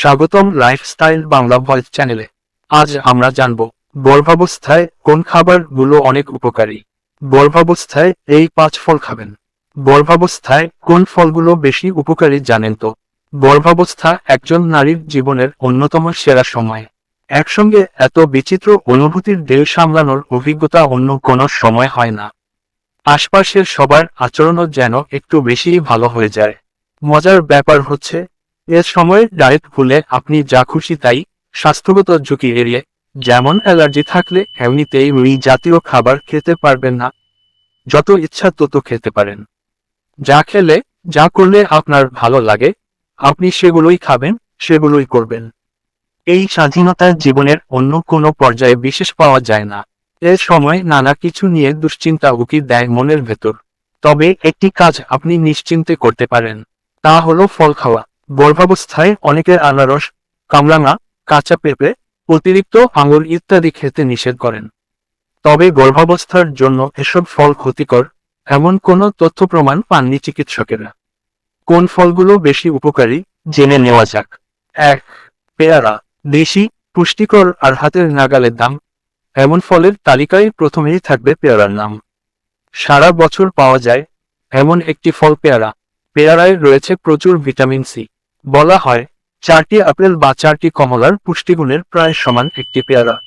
স্বাগতম lifestyle Bangla voice চ্যানেলে আজ আমরা জানব, গর্ভাবস্থায় কোন খাবারগুলো অনেক উপকারী? গর্ভাবস্থায় এই পাঁচ ফল খাবেন। গর্ভাবস্থায় কোন ফলগুলো বেশি উপকারী জানেন তো? গর্ভাবস্থা একজন নারীর জীবনের অন্যতম সেরা সময়। একসঙ্গে এত বিচিত্র অনুভূতির ঢেউ সামলানোর অভিজ্ঞতা অন্য কোনো সময় হয় না। আশপাশের সবার আচরণও যেন একটু বেশিই ভালো হয়ে যায়। মজার ব্যাপার হচ্ছে এ সময় ডায়েট ভুলে আপনি যা খুশি তাই স্বাস্থ্যগত ঝুঁকি এড়িয়ে, যেমন অ্যালার্জি থাকলে এমনিতেই রুই জাতীয় খাবার খেতে পারবেন না। যত ইচ্ছা তত খেতে পারেন। যা খেলে, যা করলে আপনার ভালো লাগে, আপনি সেগুলোই খাবেন, সেগুলোই করবেন। এই স্বাধীনতার জীবনের অন্য কোনো পর্যায়ে বিশেষ পাওয়া যায় না। এ সময় নানা কিছু নিয়ে দুশ্চিন্তা উকি দেয় মনের ভেতর। তবে একটি কাজ আপনি নিশ্চিন্তে করতে পারেন, তা হলো ফল খাওয়া। গর্ভাবস্থায় অনেকের আনারস, কামরাঙা, কাঁচা পেঁপে, অতিরিক্ত আঙুর ইত্যাদি খেতে নিষেধ করেন। তবে গর্ভাবস্থার জন্য এসব ফল ক্ষতিকর, এমন কোনো তথ্য প্রমাণ পাননি চিকিৎসকেরা। কোন ফলগুলো বেশি উপকারী জেনে নেওয়া যাক। এক, পেয়ারা। দেশি, পুষ্টিকর আর হাতের নাগালের দাম। এমন ফলের তালিকায় প্রথমেই থাকবে পেয়ারার নাম। সারা বছর পাওয়া যায় এমন একটি ফল পেয়ারা। পেয়ারায় রয়েছে প্রচুর ভিটামিন সি। বলা হয়, চারটি আপেল বা চারটি কমলার পুষ্টিগুণের প্রায় সমান একটি পেয়ারা।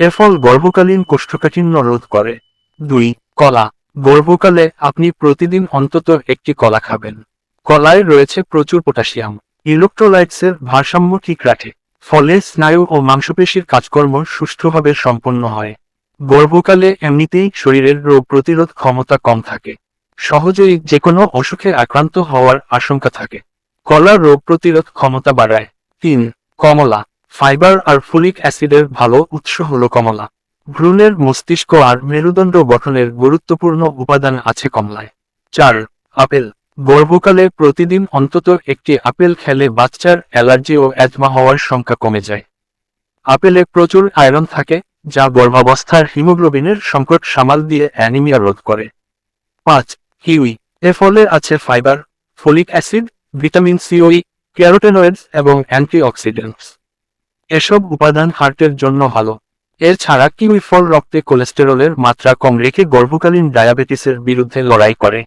এ ফল গর্ভকালীন কোষ্ঠকাঠিন্য রোধ করে। দুই, কলা। গর্ভকালে আপনি প্রতিদিন অন্তত একটি কলা খাবেন। কলায় রয়েছে প্রচুর পটাশিয়াম। ইলেকট্রোলাইটসের ভারসাম্য ঠিক রাখে। ফলে স্নায়ু ও মাংসপেশির কাজকর্ম সুষ্ঠুভাবে সম্পন্ন হয়। গর্ভকালে এমনিতেই শরীরের রোগ প্রতিরোধ ক্ষমতা কম থাকে। সহজেই যে কোনো অসুখে আক্রান্ত হওয়ার আশঙ্কা থাকে। কলা রোগ প্রতিরোধ ক্ষমতা বাড়ায়। তিন, কমলা। ফাইবার আর ফোলিক অ্যাসিডের ভালো উৎস হল কমলা। ভ্রূণের মস্তিষ্ক আর মেরুদণ্ড গঠনের গুরুত্বপূর্ণ উপাদান আছে কমলায়। চার, আপেল। গর্ভকালে প্রতিদিন অন্তত একটি আপেল খেলে বাচ্চার অ্যালার্জি ও অ্যাজমা হওয়ার সংখ্যা কমে যায়। আপেলে প্রচুর আয়রন থাকে, যা গর্ভাবস্থার হিমোগ্লোবিনের সংকট সামাল দিয়ে অ্যানিমিয়া রোধ করে। পাঁচ, কিউই। এ ফলে আছে ফাইবার ফোলিক অ্যাসিড ভিটামিন সিওই ক্যারোটেনয়েডস এবং অ্যান্টিঅক্সিডেন্টস। এসব উপাদান হার্টের জন্য ভালো। এছাড়া কিউই ফল রক্তে কোলেস্টেরলের মাত্রা কম রেখে গর্ভকালীন ডায়াবেটিসের বিরুদ্ধে লড়াই করে।